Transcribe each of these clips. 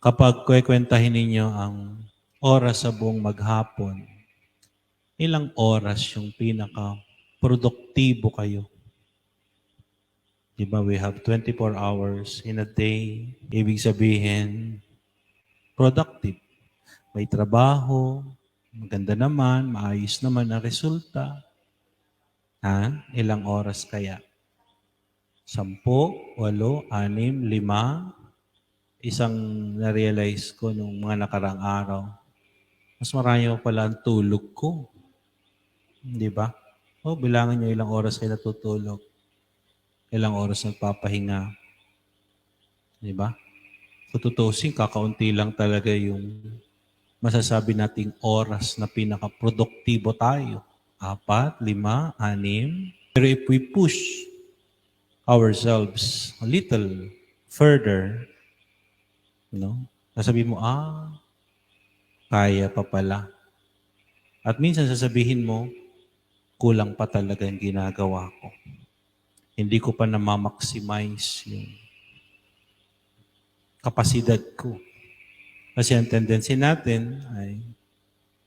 kapag kwekwentahin ninyo ang oras sa buong maghapon, ilang oras yung pinaka produktibo kayo? Di ba, we have 24 hours in a day. Ibig sabihin, productive. May trabaho, maganda naman, maayos naman ang resulta. Ha? Ilang oras kaya? Sampo, walo, anim, lima. Isang na-realize ko nung mga nakarang araw. Mas marami pa pala ang tulog ko. Di ba? O, bilangan nyo ilang oras kayo natutulog. Ilang oras nagpapahinga. Di ba? Kung kakaunti lang talaga yung masasabi nating oras na pinaka-produktibo tayo. Apat, lima, anim. Pero if we push ourselves a little further, know, sasabihin mo, ah, kaya pa pala. At minsan sasabihin mo, kulang pa talaga yung ginagawa ko. Hindi ko pa na-maximize yung kapasidad ko. Kasi ang tendency natin ay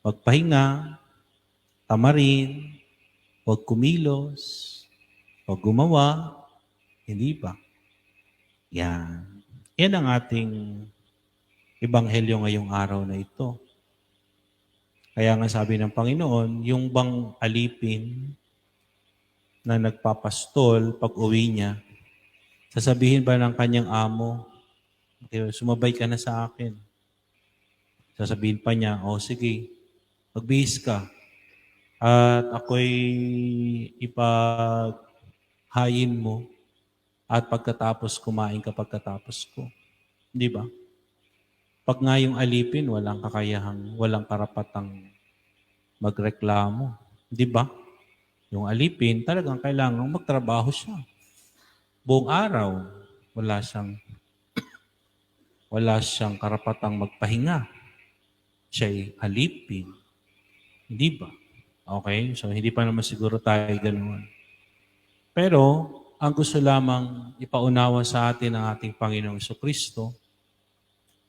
magpahinga, tamarin, huwag kumilos, huwag gumawa, hindi ba? Yan. Yan ang ating ebanghelyo ngayong araw na ito. Kaya nga sabi ng Panginoon, yung bang alipin na nagpapastol pag uwi niya, sasabihin ba ng kanyang amo, sumabay ka na sa akin. Sasabihin pa niya, o oh, sige, magbihis ka. At ako'y ipaghayin mo at pagkatapos kumain ka pagkatapos ko. Di ba? Pag nga yung alipin, walang kakayahang, walang karapatang magreklamo. Di ba? Yung alipin, talagang kailangang magtrabaho siya. Buong araw, wala siyang wala siyang karapatang magpahinga. Siya'y alipin. Hindi ba? Okay? So, hindi pa naman siguro tayo ganoon. Pero, ang gusto lamang ipaunawa sa atin ng ating Panginoong Kristo,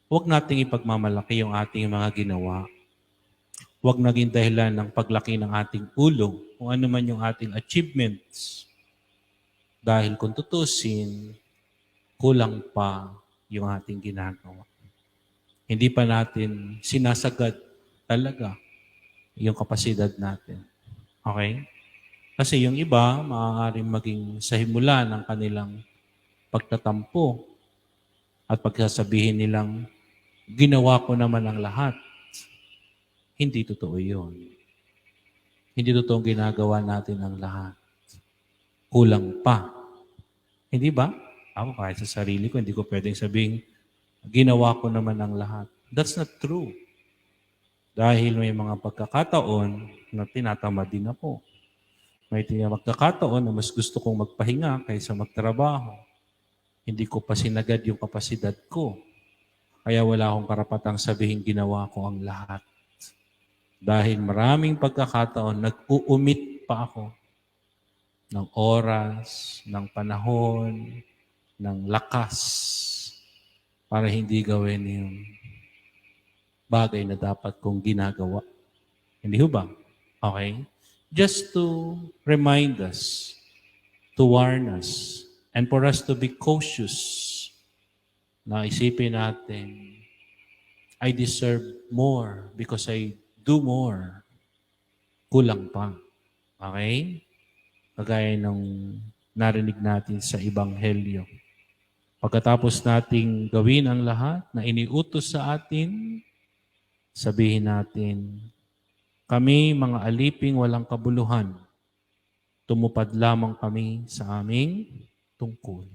huwag nating ipagmamalaki yung ating mga ginawa. Huwag naging dahilan ng paglaki ng ating ulo, kung ano man yung ating achievements. Dahil kung tutusin, kulang pa yung ating ginagawa. Hindi pa natin sinasagad talaga yung kapasidad natin. Okay? Kasi yung iba, maaaring maging sa himula ng kanilang pagtatampo at pagsasabihin nilang, ginawa ko naman ang lahat. Hindi totoo yun. Hindi totoo ginagawa natin ang lahat. Kulang pa. Hindi ba? Ako kahit sa sarili ko, hindi ko pwedeng sabihin, ginawa ko naman ang lahat. That's not true. Dahil may mga pagkakataon na tinatamad din ako. May magkakataon na mas gusto kong magpahinga kaysa magtrabaho. Hindi ko pa sinagad yung kapasidad ko. Kaya wala akong karapatang sabihin ginawa ko ang lahat. Dahil maraming pagkakataon, nag-uumit pa ako ng oras, ng panahon, ng lakas para hindi gawin yung bagay na dapat kong ginagawa. Hindi ho ba? Okay? Just to remind us, to warn us, and for us to be cautious na isipin natin, I deserve more because I do more. Kulang pa. Okay? Kagaya ng narinig natin sa Ibanghelyo. Pagkatapos nating gawin ang lahat na iniutos sa atin, sabihin natin, kami mga aliping walang kabuluhan, tumupad lamang kami sa aming tungkol.